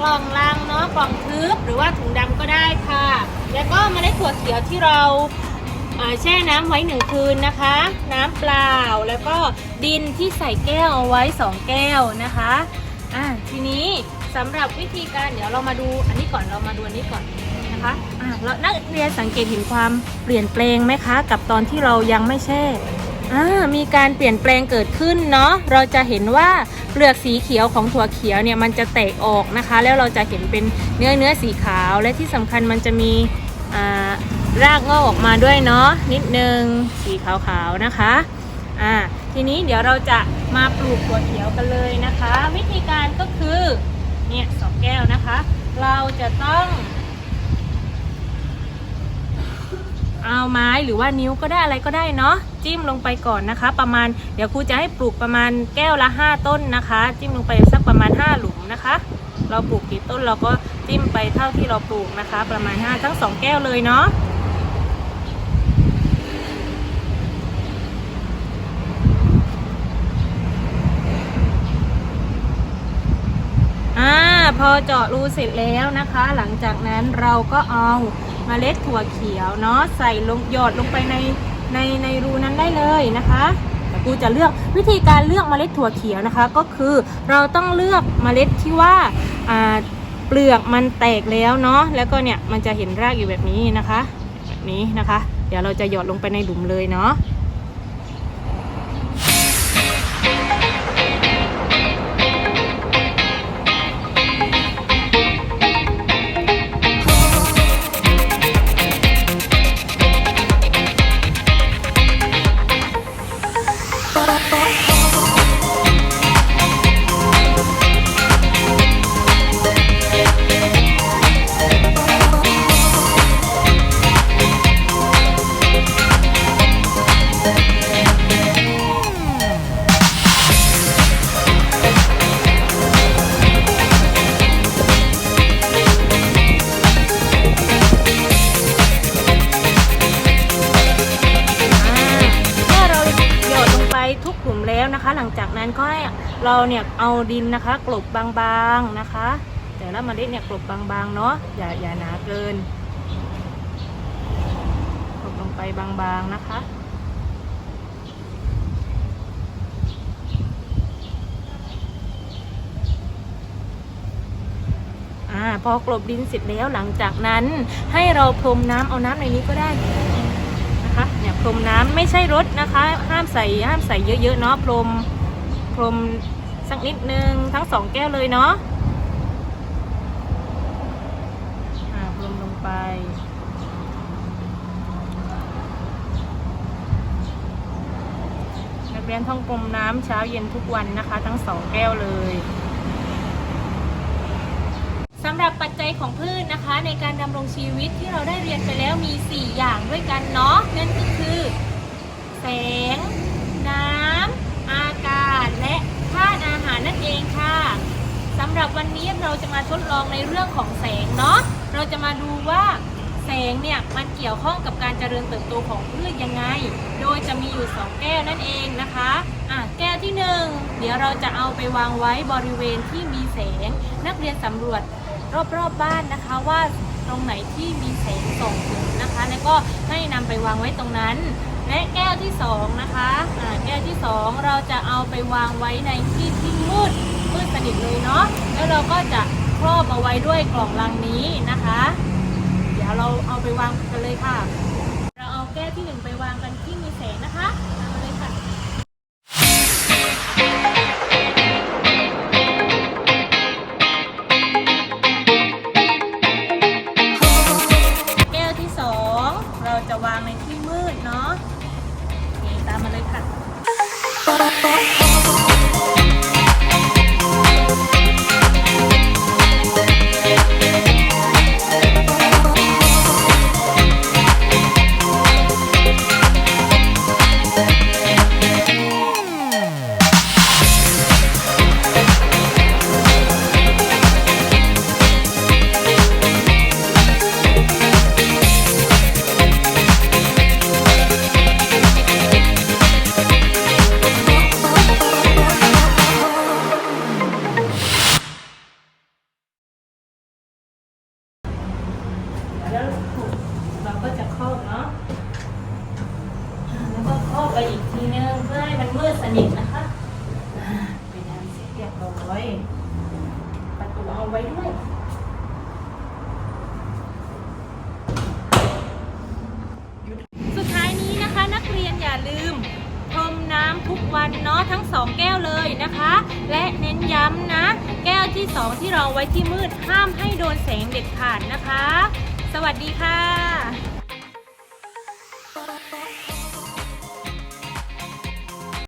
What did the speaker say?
กล่องลังเนาะกล่องทึบหรือว่าถุงดำก็ได้ค่ะ แล้วก็มาได้ถั่วเขียวที่เราแช่น้ำไว้หนึ่งคืนนะคะ น้ำเปล่าแล้วก็ดินที่ใส่แก้วเอาไว้สองแก้วนะคะอ่าทีนี้สำหรับวิธีการเดี๋ยวเรามาดูอันนี้ก่อนเรามาดูอันนี้ก่อนนะคะอ่าแล้นักเรียนสังเกตเห็นความเปลี่ยนแปลงไหมคะ กับตอนที่เรายังไม่แช่ มีการเปลี่ยนแปลงเกิดขึ้นเนาะเราจะเห็นว่าเปลือกสีเขียวของถั่วเขียวเนี่ยมันจะแตกออกนะคะ แล้วเราจะเห็นเป็นเนื้อเนื้อสีขาวและที่สำคัญมันจะมีรากงอกออกมาด้วยเนาะนิดนึงสีขาวๆนะคะอ่าทีนี้เดี๋ยวเราจะมาปลูกถั่วเขียวกันเลยนะคะ วิธีการก็คือเนี่ยสองแก้วนะคะ เราจะต้อง เอาไม้หรือว่านิ้วก็ได้อะไรก็ได้เนาะจิ้มลงไปก่อนนะคะ ประมาณเดี๋ยวครูจะให้ปลูกประมาณแก้วละ 5 ต้นนะคะ จิ้มลงไปสักประมาณ 5 หลุมนะคะ เราปลูกกี่ต้นเราก็จิ้มไปเท่าที่เราปลูกนะคะ ประมาณ 5 ทั้ง 2 แก้วเลยเนาะอ่าพอเจาะรูเสร็จแล้วนะคะ หลังจากนั้นเราก็เอา เมล็ดถั่วเขียวเนาะใส่ลงหยอดลงไปในในในรูนั้นได้เลยนะคะแต่กูจะเลือกวิธีการเลือกเมล็ดถั่วเขียวนะคะ ก็คือเราต้องเลือกเมล็ดที่ว่าอ่าเปลือกมันแตกแล้วเนาะแล้วก็เนี่ยมันจะเห็นรากอยู่แบบนี้นะคะแบบนี้นะคะ เดี๋ยวเราจะหยอดลงไปในหลุมเลยเนาะ นะคะ หลังจากนั้นก็ให้เราเนี่ยเอาดินนะคะกลบบางๆนะคะ แต่ละเมล็ดเนี่ยกลบบางๆเนาะอย่าอย่าหนาเกินกลบลงไปบางๆนะคะพอกลบดินเสร็จแล้วหลังจากนั้นให้เราพรมน้ำเอาน้ำในนี้ก็ได้ นะคะเนี่ยพรมน้ำไม่ใช่รดนะคะ ห้ามใส่ห้ามใส่เยอะๆเนาะพรมพรมสักนิดนึงทั้งสองแก้วเลยเนาะพรมลงไปนักเรียนท่องกลมน้ำเช้าเย็นทุกวันนะคะ ทั้งสองแก้วเลยำหรับปัจจัยของพืชนะคะ ในการดำรงชีวิตที่เราได้เรียนไปแล้วมี 4 อย่างด้วยกันเนาะนั่นก็คือ แสง น้ำอากาศ และธาตุอาหารนั่นเองค่ะสำหรับวันนี้เราจะมาทดลองในเรื่องของแสงเนาะเราจะมาดูว่าแสงเนี่ยมันเกี่ยวข้องกับการเจริญเติบโตของพืชยังไง โดยจะมีอยู่ 2 แก้วนั่นเองนะคะอะแก้วที่ 1 เดี๋ยวเราจะเอาไปวางไว้บริเวณที่มีแสง นักเรียนสำรวจ รอบๆบบ้านนะคะว่าตรงไหนที่มีแสงส่องถึงนะคะ แล้วก็ให้นำไปวางไว้ตรงนั้น และแก้วที่สองนะคะอ่าแก้วที่สองเราจะเอาไปวางไว้ในที่ที่มืดมืดสนิทเลยเนาะแล้วเราก็จะครอบเอาไว้ด้วยกล่องลังนี้นะคะ เดี๋ยวเราเอาไปวางกันเลยค่ะ เราเอาแก้วที่หนึ่งไปวางกันที่มีแสงนะคะ แล้ ไปอีกทีนึงเพื่อให้มันมืดสนิทนะคะอ่าเป็นอันเสร็จเรียบร้อยประตูเอาไว้ด้วยสุดท้ายนี้นะคะนักเรียนอย่าลืมพรมน้ำทุกวันเนาะทั้งสองแก้วเลยนะคะ และเน้นย้ำนะ แก้วที่สองที่เราไว้ที่มืดห้ามให้โดนแสงเด็ดขาดนะคะ สวัสดีค่ะ